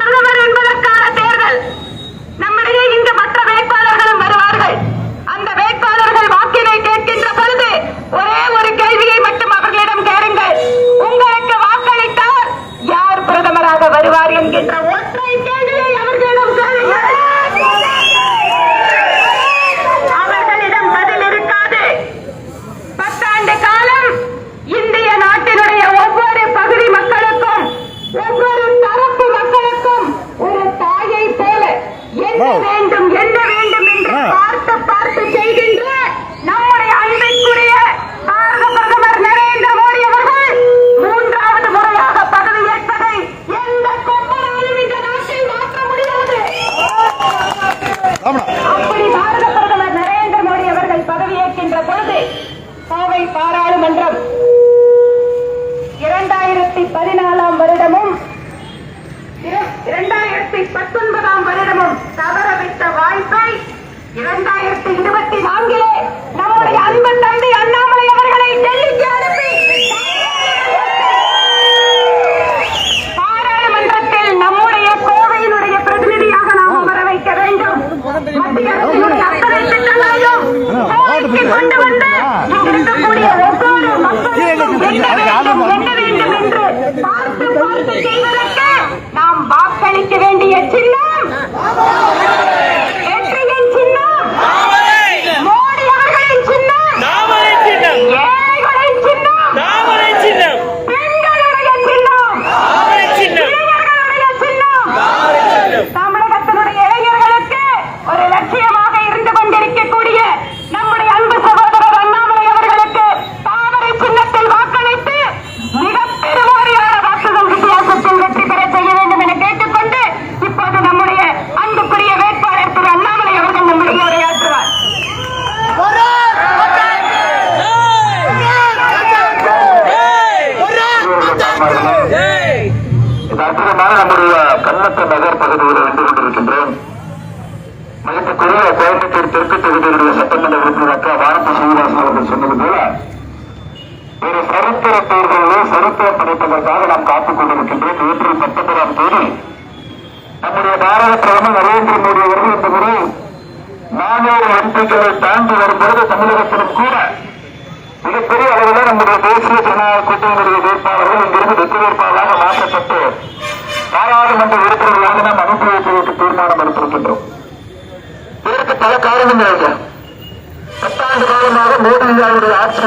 ಹೇಳಿ சட்டமன்றம் இரண்டாயிரத்தி பதினாலாம் வருடமும் இரண்டாயிரத்தி பத்தொன்பதாம் வருடமும் தவற வைத்த வாய்ப்பை இரண்டாயிரத்தி இருபது பல்லத்த நகர் பகுதியில் வந்து கொண்டிருக்கின்றோம் மதிப்புக்குரிய கோயம்புத்தூர் தெற்கு தொகுதியினுடைய சட்டமன்ற உறுப்பினர் அக்கா வானப்பு சீனிவாசன் அவர்கள் சொன்னது போல ஒரு சரித்திர தேர்தலில் சரித்திரம் படைப்பதற்காக நாம் காத்துக் கொண்டிருக்கின்றோம். ஏப்ரல் பத்தொன்பதாம் தேதி நம்முடைய பாரத பிரதமர் நரேந்திர மோடி அவர்கள் இந்த முறை நானூறு எம்பிக்களை தாண்டி வரும்போது தமிழகத்திலும் கூட மிகப்பெரிய அளவில் நம்முடைய தேசிய ஜனநாயக கூட்டணியினுடைய வேட்பாளர்கள் இங்கிருந்து வெற்றி வேட்பாளராக மாற்றப்பட்டு பாராளுமன்ற உறுப்பினர்களாக நாம் அனுப்பி வைத்து தீர்மானம் எடுத்திருக்கின்றோம். இதற்கு பல காரணங்கள் ஐயா பத்தாண்டு காலமாக மோடி ஆட்சி